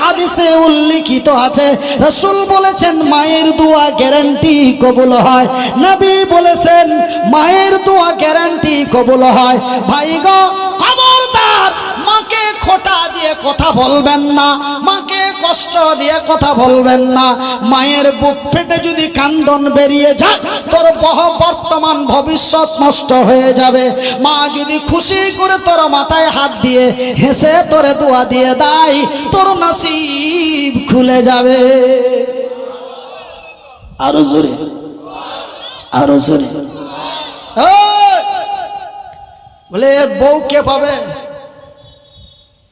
হাদিসে উল্লিখিত আছে, রসুল বলেছেন, মায়ের দোয়া গ্যারান্টি কবুল হয়। নবী বলেছেন, মায়ের দোয়া গ্যারান্টি কবুল হয়। ভাই গো, খবরদার মাকে খোটা দিয়ে কথা বলবেন না, মাকে কষ্ট দিয়ে কথা বলবেন না। মায়ের বুক ফেটে যদি কান্দন বেরিয়ে যায়, তোর বহ বর্তমান ভবিষ্যৎ নষ্ট হয়ে যাবে। মা যদি খুশি করে তোর মাথায় হাত দিয়ে হেসে তোরে দোয়া দিয়ে দেয়, তোর নসিব খুলে যাবে। আরও জোরে আরও জোরে। বলে বউ কে পাবে?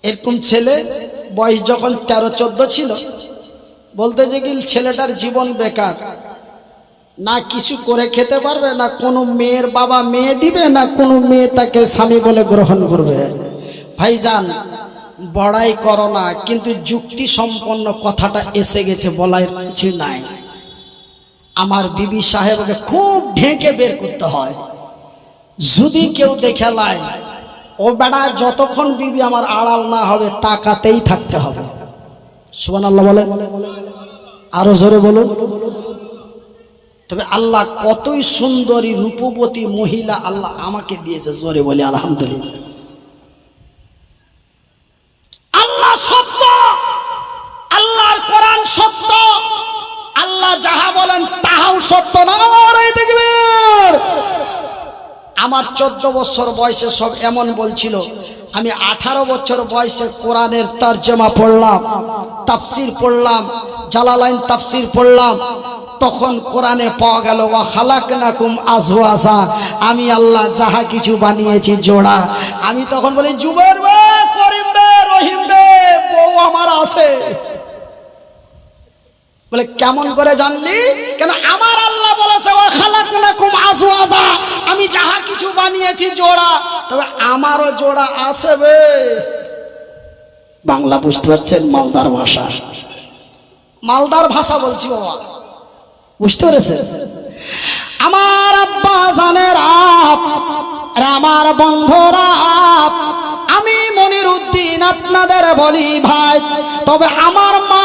এরকম ছেলে, বয়স যখন তেরো, চোদ্দ ছিল, বলতে যে কি, ছেলেটার জীবন বেকার। না কিছু করে খেতে পারবে, না কোনো মেয়ের বাবা মেয়ে দিবে, না কোনো মেয়ে তাকে স্বামী বলে গ্রহণ করবে। ভাইজান, বড়াই করো না, কিন্তু যুক্তি সম্পন্ন কথাটা এসে গেছে বলার কিছু নাই। আমার বিবি সাহেবকে খুব ঢেকে বের করতে হয়। যদি কেউ দেখে লাই ও বেড়া যতক্ষণ বিবি আমার আড়াল না হবে, তাকাতেই থাকতে হবে। সুবান আল্লাহ বলে আরও জোরে বলুন। তবে আল্লাহ কতই সুন্দরী, রূপবতী মহিলা আল্লাহ আমাকে দিয়েছে, জোরে বলে আলহামদুলিল্লাহ। আল্লাহ সত্য, আল্লাহর কোরআন সত্য, আল্লাহ যাহা বলেন তাহাও সত্য। না দেখবেন। আমার চোদ্দ বছর বয়সে সব এমন বলছিল, আমি আঠারো বছর বয়সে কোরআনের তর্জমা পড়লাম, তাফসির পড়লাম, জালালাইন তাফসির পড়লাম, তখন কোরআনে পাওয়া গেল, ওয়া খালাকনাকুম আজওয়াজা আমি আল্লাহ যাহা কিছু বানিয়েছি জোড়া। আমি তখন বলি জুবের বে, করিম বে, রহিম বে, বউ আমার আছে। বলে, কেমন করে জানলি? কেন, আমার আল্লাহ বলেছে ও খালাকুনাকুম আজওয়াজা। আমি যাহা কিছু বানিয়েছি জোড়া। তবে আমারও জোড়া আছে বে। বাংলা বুঝতে পারছেন, মালদার ভাষা। মালদার ভাষা বলছি বাবা। বুঝতে পেরেছেন? আমার আব্বা জানের আপ, আর আমার বন্ধুরা আপ। আমি মনির উদ্দিন আপনাদের বলি ভাই, তবে আমার মা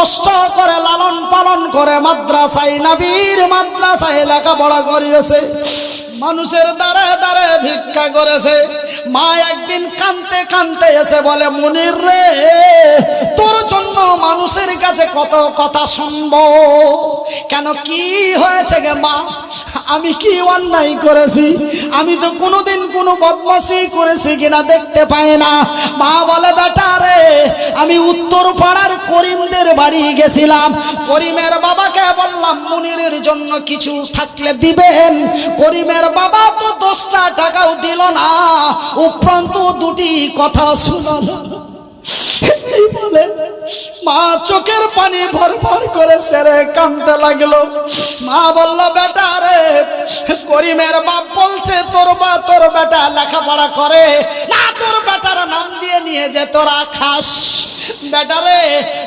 কষ্ট করে, লালন পালন করে মাদ্রাসায়, নাবির মাদ্রাসায় লেখাপড়া করিয়েছে। মানুষের দ্বারে দ্বারে ভিক্ষা করেছে। মা একদিন কানতে কানতে এসে বলে, মনির রে, তোর জন্য মানুষের কাছে কত কথা শুনব? কেন কি হয়েছে গে মা? আমি কি অন্যায় করেছি? আমি তো কোনোদিন কোনো বদমাসি করেছি কিনা দেখতে পাই না। মা বলে, বেটা রে, আমি উত্তর পাড়ার করিমদের বাড়ি গেছিলাম। করিমের বাবাকে বললাম, মুনিরের জন্য কিছু থাকলে দিবেন। করিমের বাবা তো দশটা টাকাও দিল না। উপরন্ত দুটি কথা শুনল বলে, মা চোখের পানি ভর ভর করে সেরে কানতে লাগল। মা বলল, বেটা রে, করিমের বাপ বলছে, তোর বা তোর বেটা লেখাপড়া করে। না, তোর বেটার নাম দিয়ে নিয়ে যে তোরা খাস। বেটারে,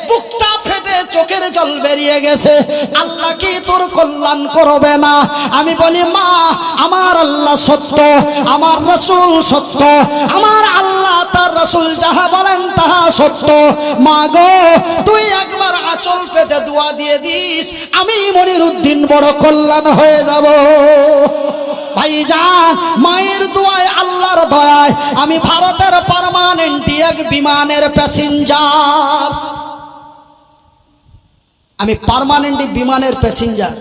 বুকটা ফেটে চোখের জল বেরিয়ে গেছে। আল্লাহ কি তোর কল্যাণ করবে না? আমি বলি, মা, আমার আল্লাহ সত্য, আমার রসুল সত্য, আমার আল্লাহ তার রসুল যাহা বলেন তাহা সত্য। মা গো, তুই একবার আচল পেতে দোয়া দিয়ে দিস, আমি মনির উদ্দিন বড় কল্যাণ হয়ে যাব। ভাইজান, মায়ের দোয়ায় আল্লাহর দয়ায় আমি ভারতের পারমানেন্ট এক বিমানের প্যাসেঞ্জার আমি পারমানেন্ট বিমানের প্যাসেঞ্জার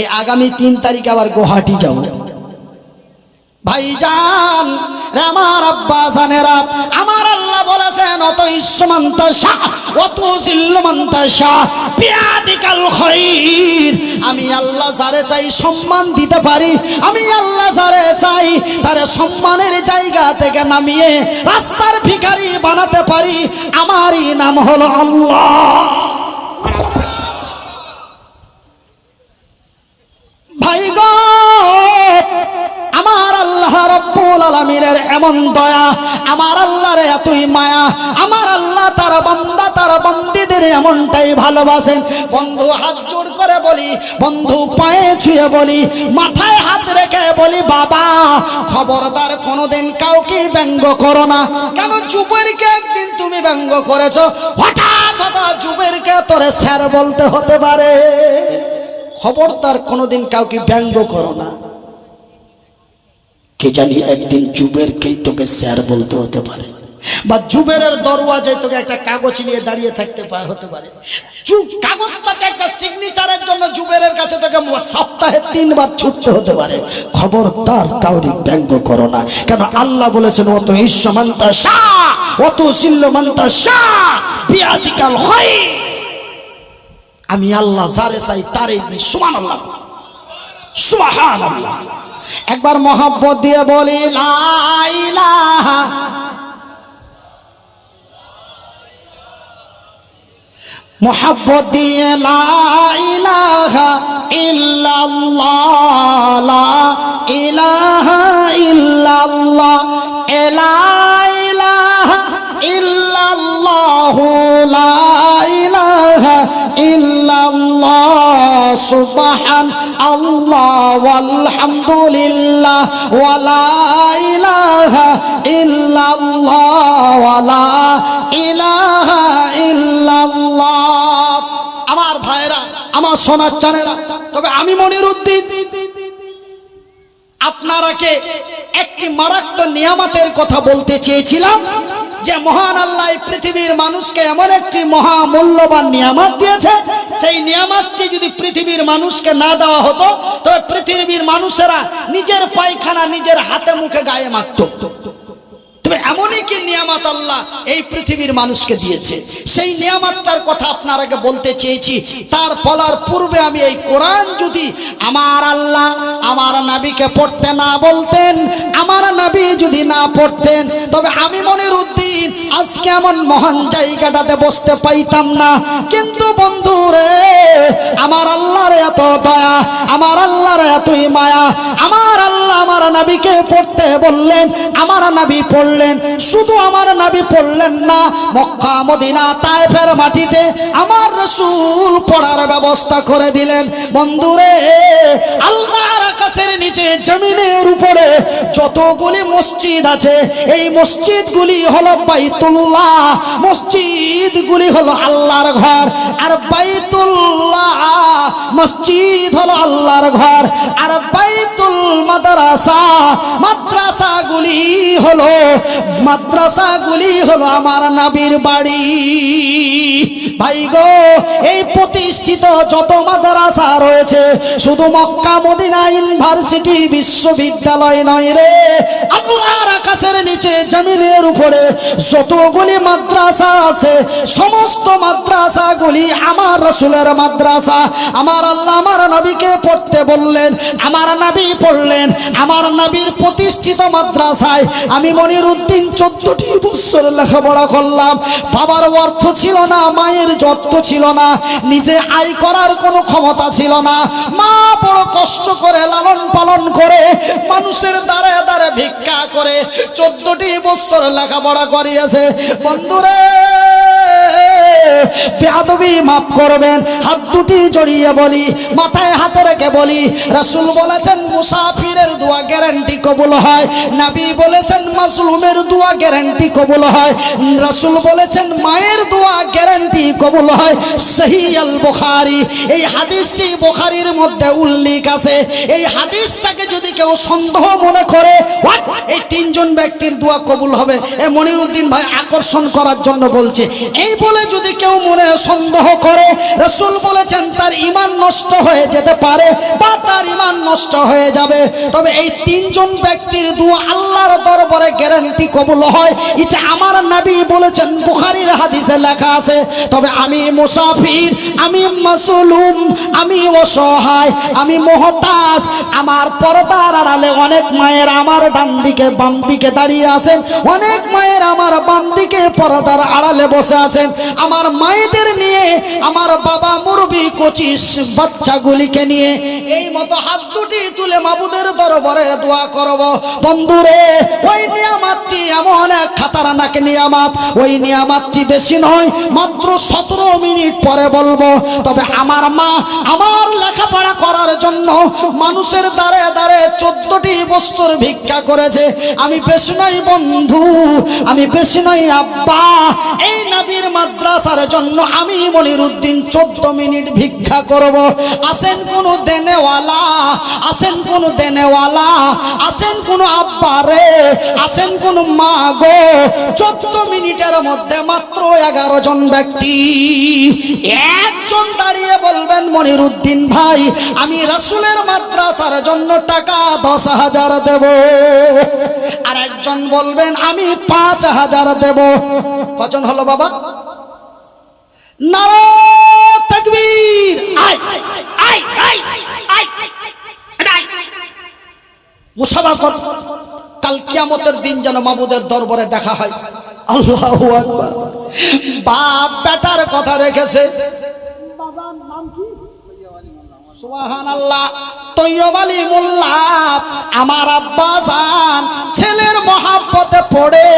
এই আগামী তিন তারিখে আবার গুয়াহাটি যাব। ভাইজান, রে আমার আব্বা জানেরা, আমার আল্লাহ বলেছেন অত ইসমন্ত শাহ, অত জিল্লমন্ত শাহ, পিয়াদিকাল খৈর। আমি আল্লাহ যারে চাই সম্মান দিতে পারি, আমি আল্লাহ যারে চাই তারে সম্মানের জায়গা থেকে নামিয়ে রাস্তার ভিখারি বানাতে পারি, আমারই নাম হলো আল্লাহ। ভাই আলামিনের এমন দয়া, আমার আল্লাহর এতই মায়া, আমার আল্লাহ তার বান্দা, তার বান্দিদের এমনটাই ভালোবাসেন। বন্ধু, হাত জোর করে বলি, বন্ধু, পায়ে ছুঁয়ে বলি, মাথায় হাত রেখে বলি, বাবা, খবরদার কোনোদিন কাউকে ব্যঙ্গ করো না। কেন চুপেরকে একদিন তুমি ব্যঙ্গ করেছ? হঠাৎ হঠাৎ জুবেরকে তোরে স্যার বলতে হতে পারে। খবরদার কোনোদিন কাউকে ব্যঙ্গ করো না। কে জানি একদিন জুবেরকেই তোকে স্যার বলতে হতে পারে। বা জুবেরের দরওয়াজায় তোকে একটা কাগজ নিয়ে দাঁড়িয়ে থাকতে হতে পারে। কাগজটাকে একটা সিগনেচারের জন্য কাছে তোকে সপ্তাহে তিনবার ছুটতে হতে পারে। কাউরি ব্যঙ্গ করো না। কেন আল্লাহ বলেছেন, অত অত বিয়াদিকাল আমি আল্লাহ যারে চাই তারে সুমান আল্লাহ আল্লাহ একবার মহাব্বত দিয়ে বলি লাইলা মোহাব্বত দিয়ে লাইলা ইল্লাল্লাহ। আলহামদুলিল্লাহ ওয়ালা আমার ভাইরা আমার সোনার চানেরা, তবে আমি মনির উদ্দিন আপনারাকে একটি মারাত্মক নিয়ামতের কথা বলতে চেয়েছিলাম। যে মহান আল্লাহ পৃথিবীর মানুষকে এমন একটি মহা মূল্যবান নিয়ামত দিয়েছে, সেই নিয়ামতটি যদি পৃথিবীর মানুষকে না দেওয়া হতো, তবে পৃথিবীর মানুষেরা নিজের পায়খানা নিজের হাতে মুখে গায়ে মারত। তবে এমনই কি নিয়ামত আল্লাহ এই পৃথিবীর মানুষকে দিয়েছে। সেই নিয়ামতটার কথা আপনারাকে বলতে চেয়েছি। তার বলার পূর্বে আমি এই কোরআন যদি আমার আল্লাহ আমার নাবিকে পড়তে না বলতেন, আমার নাবি যদি না পড়তেন, তবে আমি মনের উদ্দিন আজকে এমন মহান জায়গাটাতে বসতে পাইতাম না। কিন্তু বন্ধু রে, আমার আল্লাহর এত দয়া, আমার আল্লাহর এতই মায়া, আমার আল্লাহ আমার নাবিকে পড়তে বললেন, আমার নাবি পড়লেন শুধু আমার নাবি পড়লেন না, মক্কা, মদিনা, তাইফের মাটিতে আমার রসুল পড়ার ব্যবস্থা করে দিলেন। বন্ধুরে, আল্লাহর আকাশের নিচে, জমিনের উপরে যতগুলি মসজিদ আছে, এই মসজিদগুলি হলো বাইতুল্লাহ, মসজিদগুলি হলো আল্লাহর ঘর, আর বাইতুল্লাহ মসজিদ হলো আল্লাহর ঘর, আর বাইতুল মাদ্রাসা, মাদ্রাসাগুলি হলো মাদ্রাসাগুলি হলো আমার নাবির বাড়ি। ভাই গো, এই প্রতিষ্ঠিত যত মাদ্রাসা রয়েছে, শুধু মক্কা, মদিনা, ইউনিভার্সিটি, বিশ্ববিদ্যালয় নয় রে। আল্লাহর আকাশের নিচে, জমিনের উপরে যতগুলি মাদ্রাসা আছে, সমস্ত মাদ্রাসাগুলি আমার রসুলের মাদ্রাসা। আমার আল্লাহ আমার নবীকে পড়তে বললেন, আমার নবী পড়লেন, আমার নবীর প্রতিষ্ঠিত মাদ্রাসায় আমি মনির উদ্দিন চোদ্দটি বছর লেখাপড়া করলাম। বাবার অর্থ ছিল না, মায়ের যত্ন ছিল না, নিজে আয় করার কোনো ক্ষমতা ছিল না। মা বড় কষ্ট করে লালন পালন করে মানুষের দ্বারে দ্বারে ভিক্ষা করে চোদ্দটি বছর লেখাপড়া করিয়েছে। বন্ধুরে! বেয়াদবি করবেন, হাত দুটি জড়িয়ে বলি, মাথায় হাতে রেখে বলি, রাসূল বলেছেন মুসাফিরের দোয়া গ্যারান্টি কবুল হয়, নাবি বলেছেন মাসলুমের দোয়া গ্যারান্টি কবুল হয়, রাসূল বলেছেন, মায়ের দোয়া গ্যারান্টি কবুল হয় সহি আল বুখারী। এই হাদিসটি বুখারীর মধ্যে উল্লেখ আছে। এই হাদিসটাকে যদি কেউ সন্দেহ মনে করে? এই তিনজন ব্যক্তির দোয়া কবুল হবে। এ মনিরুদ্দিন ভাই আকর্ষণ করার জন্য বলছে, এই বলে যদি কেউ মনে সন্দেহ করে, রসুল বলেছেন তার ইমান নষ্ট হয়ে যেতে পারে বা তার ইমান নষ্ট হয়ে যাবে। তবে এই তিনজন ব্যক্তির দোয়া আল্লাহর দরবারে গ্যারান্টি কবুল হয়। এটা আমার নবী বলেছেন, বুখারীর হাদিসে লেখা আছে তবে আমি মুসাফির, আমি মাসুলুম, আমি অসহায়, আমি মহতাজ। আমার পর্দার আড়ালে অনেক মায়ের আমার ডান দিকে বাম দিকে দাঁড়িয়ে আছেন। অনেক মায়ের আমার বাম দিকে পর্দার আড়ালে বসে আছেন। আমার মায়েদের নিয়ে, আমার বাবা মুরবি কোচিস বাচ্চাগুলিকে নিয়ে এই মতো হাত দুটি তুলে মাবুদের দরবারে দোয়া করব। বন্ধুরে, ওই নিয়ামাতটি এমন এক খাতারানাক নিয়ামাত, ওই নিয়ামাতটি বেশি নয়, মাত্র সতেরো মিনিট পরে বলব, তবে আমার মা আমার লেখাপড়া করার জন্য মানুষের দ্বারে দ্বারে চোদ্দটি বছর ভিক্ষা করেছে। আমি বেশি নয় বন্ধু, আমি বেশি নয় আব্বা। এই নবীর মাদ্রাসার জন্য আমি মনির উদ্দিন চোদ্দ মিনিট ভিক্ষা করব। আসেন কোন দেনেওয়ালা, আসেন কোন দেনেওয়ালা, আসেন কোন আব্বা রে, আসেন কোন মা গো। চোদ্দ মিনিটের মধ্যে মাত্র এগারো জন ব্যক্তি একজন দাঁড়িয়ে বলবেন মনির উদ্দিন ভাই, আমি রাসুলের মাদ্রাসার জন্য টাকা দশ হাজার দেব। আর একজন বলবেন, আমি পাঁচ হাজার দেব। কজন হলো বাবা? নারা তাকবীর। আয় আয় আয় আয়। মুসাফা কর। কাল কিয়ামতের দিন যেন মাবুদের দরবারে দেখা হয়। আল্লাহু আকবার। বাপ বেটার কথা রেখেছে। বাবার নাম কি? আমার আব্বা ছেলের মহাব্বতে পড়ে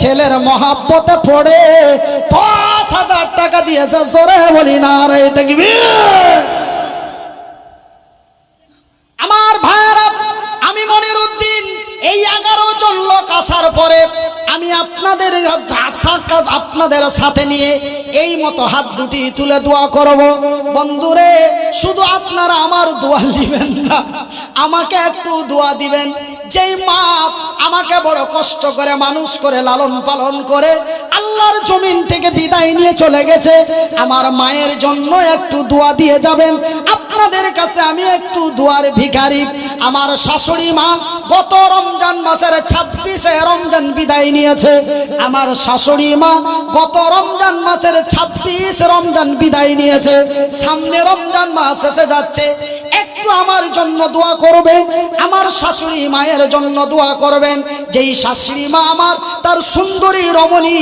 ছেলের মহাব্বতে পড়ে দশ হাজার টাকা দিয়েছে জোরে বলি না রে দেখবি আমার ভাইয়েরা আমি মনির উদ্দিন এই এগারো জন লোক আসার পরে আমি আপনাদের আপনাদের সাথে নিয়ে এই মতো হাত দুটি তুলে দোয়া করব। বন্ধুরে, শুধু আপনারা আমার দোয়া দিবেন না, আমাকে একটু দোয়া দিবেন। যেই মা আমাকে বড় কষ্ট করে, মানুষ করে, লালন পালন করে, আল্লাহর জমিন থেকে বিদায় নিয়ে চলে গেছে। আমার মায়ের জন্য একটু দোয়া দিয়ে যাবেন। আপনাদের কাছে আমি একটু দুয়ার ভিখারি। আমার শাশুড়ি মা গত রমজান মাসের ছাব্বিশে রমজান বিদায় নিয়েছে। আমার শাশুড়ি মা গত রমজান মাসের ছাব্বিশ রমজান বিদায় নিয়েছে। সামনে রমজান মাস এসে যাচ্ছে। একটু আমার জন্য দোয়া করবে আমার শাশুড়ি মায়ের জন্য দোয়া করবেন। যেই শাশুড়ি মা আমার, তার সুন্দরী রমণী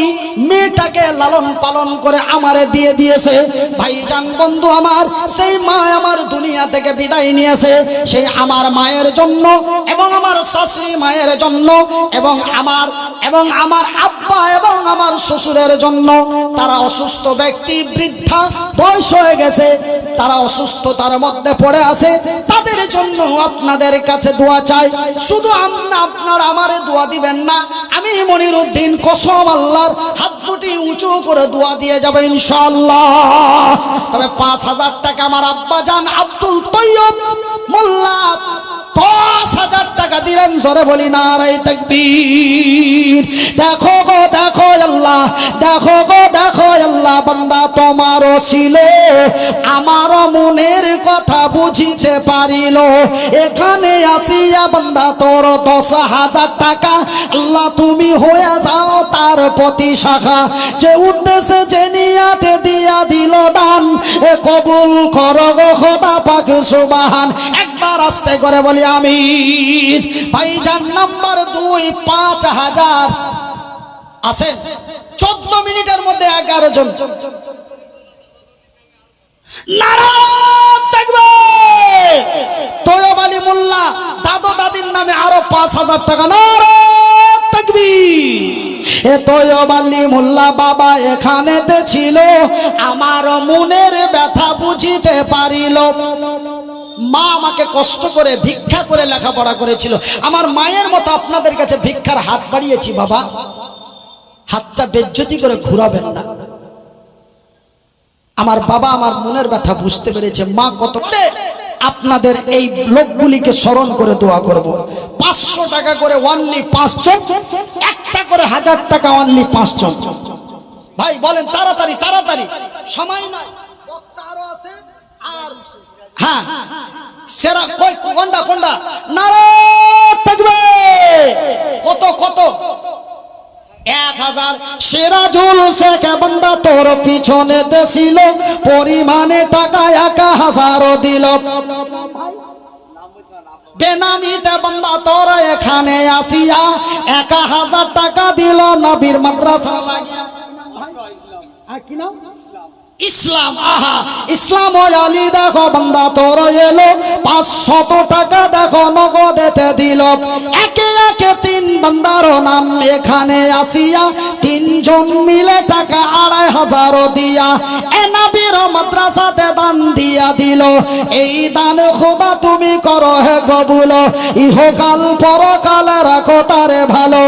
মেয়েটাকে লালন পালন করে আমারে দিয়ে দিয়েছে। ভাইজান বন্ধু আমার, সেই মা আমার দুনিয়া থেকে বিদায় নিয়েছে। সেই আমার মায়ের জন্য এবং আমার শাশুড়ি মায়ের জন্য এবং আমার এবং আমার আব্বা এবং আমার শ্বশুরের জন্য। তারা অসুস্থ ব্যক্তি, বৃদ্ধা, বয়স হয়ে গেছে। তারা অসুস্থতার মধ্যে পড়ে আছে। তাদের জন্য আপনাদের কাছে দোয়া চাই। শুধু আপনা আপনার আমারে দোয়া দিবেন না। আমি মনির উদ্দিন কসম আল্লাহর হাত দুটি উঁচু করে দোয়া দিয়ে যাবে ইনশাল্লাহ তবে পাঁচ হাজার টাকা আমার আব্বা যান আব্দুল তৈয়ব মোল্লা দশ হাজার টাকা দিলেন, জোরে বলি না রাই তাকবীর। দেখো গো, দেখো আল্লাহ, দেখো গো, দেখো আল্লাহ তোমারও ছিল মনের কথা বুঝিতে পারিল। এখানে আসিয়া তোর দশ হাজার টাকা। আল্লাহ তুমি হয়ে যাও তার প্রতি শাখা। যে উদ্দেশ্যে যে নিয়াতে দিয়া দিল দান, এ কবুল কর গো খোদা পাক সুবাহান। একবার আস্তে করে বলি ভাইজান নাম্বার দুই, পাঁচ হাজার। আসেন চোদ্দ মিনিটের মধ্যে এগারো জন। বাবা এখানেতে ছিল। আমার মনের ব্যথা বুঝিতে পারিল। মা আমাকে কষ্ট করে ভিক্ষা করে লেখাপড়া করেছিল। আমার মায়ের মতো আপনাদের কাছে ভিক্ষার হাত বাড়িয়েছি বাবা। হাতটা বেজ্জতি করে ঘুরাবেন না। আমার বাবা আমার মনের ব্যথা বুঝতে পেরেছে। মা কত আপনাদের এই লোকগুলিকে স্মরণ করে দোয়া করব। পাঁচশো টাকা করে ওয়ানলি পাঁচজন একটা করে হাজার টাকা ওয়ানলি পাঁচজন ভাই, বলেন, তাড়াতাড়ি তাড়াতাড়ি। সময় আরও আছে। আর হ্যাঁ। সেরা কই কোনটা কোনটা? নারা থাকবে। কত কত? এক হাজার। সিরাজুল শেখ বান্দা তোর পিছনে পরিমাণে টাকা এক হাজারও দিল। বেনামিতে বান্দা তোর এখানে আসিয়া এক হাজার টাকা দিল। নবীর মাদ্রাসা লাগিয়া। কি নাম? ইসলাম, আহা। ইসলাম ওই আলী, দেখো, বান্দা তোর এলো। পাঁচশত টাকা দেখো, নগদেতে দিল। একে একে বান্দার নাম এখানে আসিয়া তিনজন মিলে টাকা আড়াই হাজার দিয়া এনাবির মাদ্রাসাতে দান দিয়া দিল। এই দান খোদা তুমি করো হে কবুল। ইহকাল পরকাল রাখো তারে ভালো।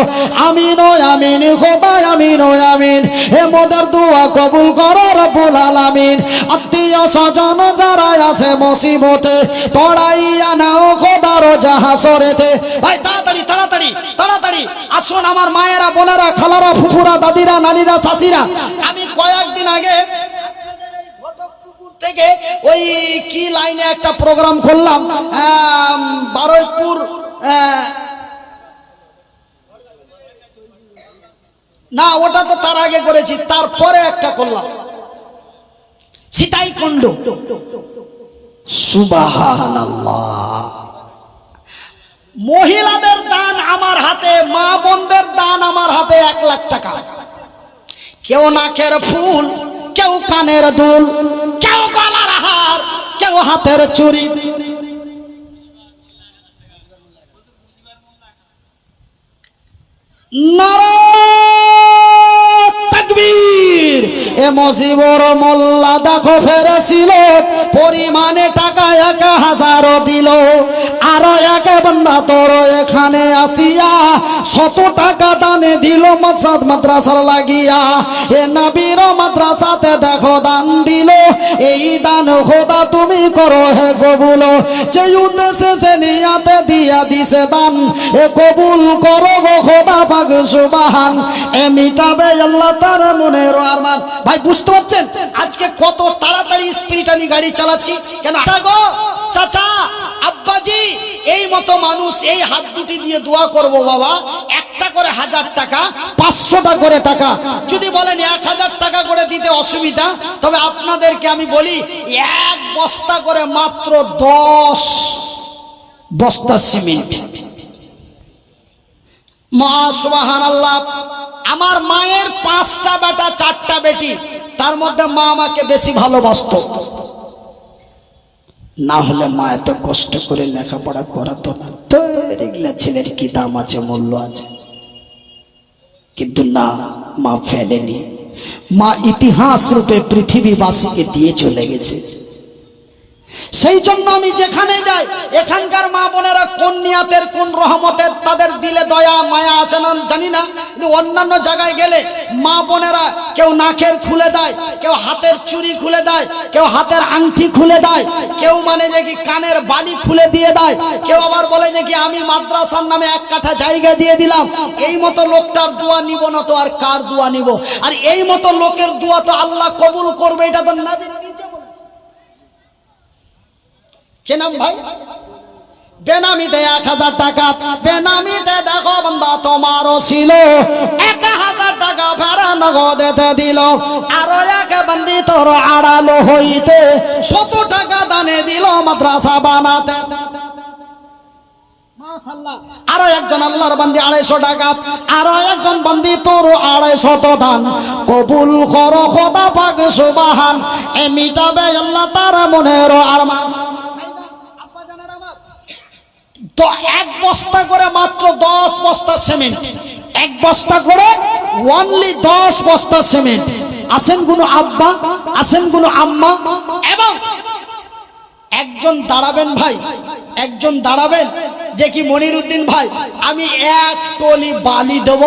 আমিন ও আমিন খোদা আমিন ও আমিন। হে মোদের দোয়া কবুল করো রব্বুল আলামিন। আত্মীয় স্বজন যারা আছে মুসিবতে, পড়াইয়া নাও খোদার জাহাসরেতে ভাই, তাড়াতাড়ি তাড়াতাড়ি তাড়াতাড়ি। আসুন আমার মায়েরা, বোনেরা, খালারা, ফুফুরা, দাদিরা, নানিরা শাশিরা আমি কয়েকদিন আগে থেকে ওই কি লাইনে একটা প্রোগ্রাম করলাম বারুইপুর না, ওটা তো তার আগে করেছি, তারপরে একটা করলাম। সীতাই কুণ্ড সুবাহানাল্লাহ। মহিলাদের দান আমার হাতে, মা বোনদের দান আমার হাতে এক লাখ টাকা। কেউ নাকের ফুল, কেউ কানের দুল, কেউ গলার হার, কেউ হাতের চুরি ফেরেছিল, পরিমাণে টাকা এক হাজার দিল, আরও এক বন্ধা তোর এখানে আসিয়া শত টাকা দানে দিল মসাদ মাদ্রাসার লাগিয়া। এ নবীর মাদ্রাসাতে দেখো দান দিল। এই দান খোদা তুমি করো হে কবুল। যে উদ্দেশ্যে সে নিয়াতে দিয়া দিছে দান, এ কবুল করো। পাক সুবাহান। এ মিটাবে আল্লাহ তার মনের আরমান। ভাই, বুঝতে পারছেন? আজকে কত তাড়াতাড়ি স্পিড আমি গাড়ি চালাচ্ছি। কেন আচ্ছা গো, চাচা, আব্বাজি, এই মতো মানুষ এই হাত দুটি দিয়ে দোয়া করব বাবা। একটা করে হাজার টাকা, পাঁচশোটা করে টাকা। যদি বলেন এক হাজার টাকা করে দিতে অসুবিধা, তবে আপনাদেরকে আমি বলি, এক বস্তা করে মাত্র দশ বস্তা সিমেন্ট। আল্লাহ আমার মায়ের পাঁচটা বেটা, চারটা বেটি, তার মধ্যে মা আমাকে বেশি ভালোবাসতো। না হলে মা এত কষ্ট করে লেখাপড়া করাতো না। তো এগুলা ছেলের কি দাম আছে, মূল্য আছে? কিন্তু না, মা ফেলেনি। মা ইতিহাস রূপে পৃথিবীবাসীকে দিয়ে চলে গেছে। সেই জন্য আমি যেখানে যাই, এখানকার মা বোনেরা কোন নিয়াতের, কোন রহমতের, তাদের দিলে দয়া, মায়া আছে না জানি না। কিন্তু অন্যান্য জায়গায় গেলে মা বোনেরা কেউ নাকের খুলে দেয়, কেউ হাতের চুড়ি খুলে দেয়, কেউ হাতের আংটি খুলে দেয়, কেউ মানে যে কি কানের বালি খুলে দিয়ে দেয়, কেউ আবার বলে যে কি আমি মাদ্রাসার নামে এক কাঠা জায়গা দিয়ে দিলাম। এই মতো লোকটার দোয়া নিব না তো আর কার দোয়া নিব? আর এই মতো লোকের দোয়া তো আল্লাহ কবুল করবে, এটা তো নাবি নিজে বলেছে। কে নাম ভাই? বেনামিতে এক হাজার টাকা বেনামিতে দেখো বন্ধা, তোমারও ছিল। এক হাজার টাকা ফেরা নগদেতে দিল। আরও এক বন্দি তোর আড়ালো হইতে শত টাকা দানে দিল মাদ্রাসা বানাতে। আরও একজন আল্লাহর বান্দি আড়াইশো টাকা, আরও একজন বান্দি তোর আড়াইশো দান কবুল কর খোদা পাক সুবাহান, এ মিটাবে আল্লাহ তার মনের আরমান। তো এক বস্তা করে মাত্র দশ বস্তা সিমেন্ট। এক বস্তা করে অনলি দশ বস্তা সিমেন্ট। আসেন কোনো আব্বা? আসেন কোনো আম্মা? এবং একজন দাঁড়াবেন ভাই, একজন দাঁড়াবেন যে কি মনিরুদ্দিন ভাই, আমি এক টলি বালি দেব।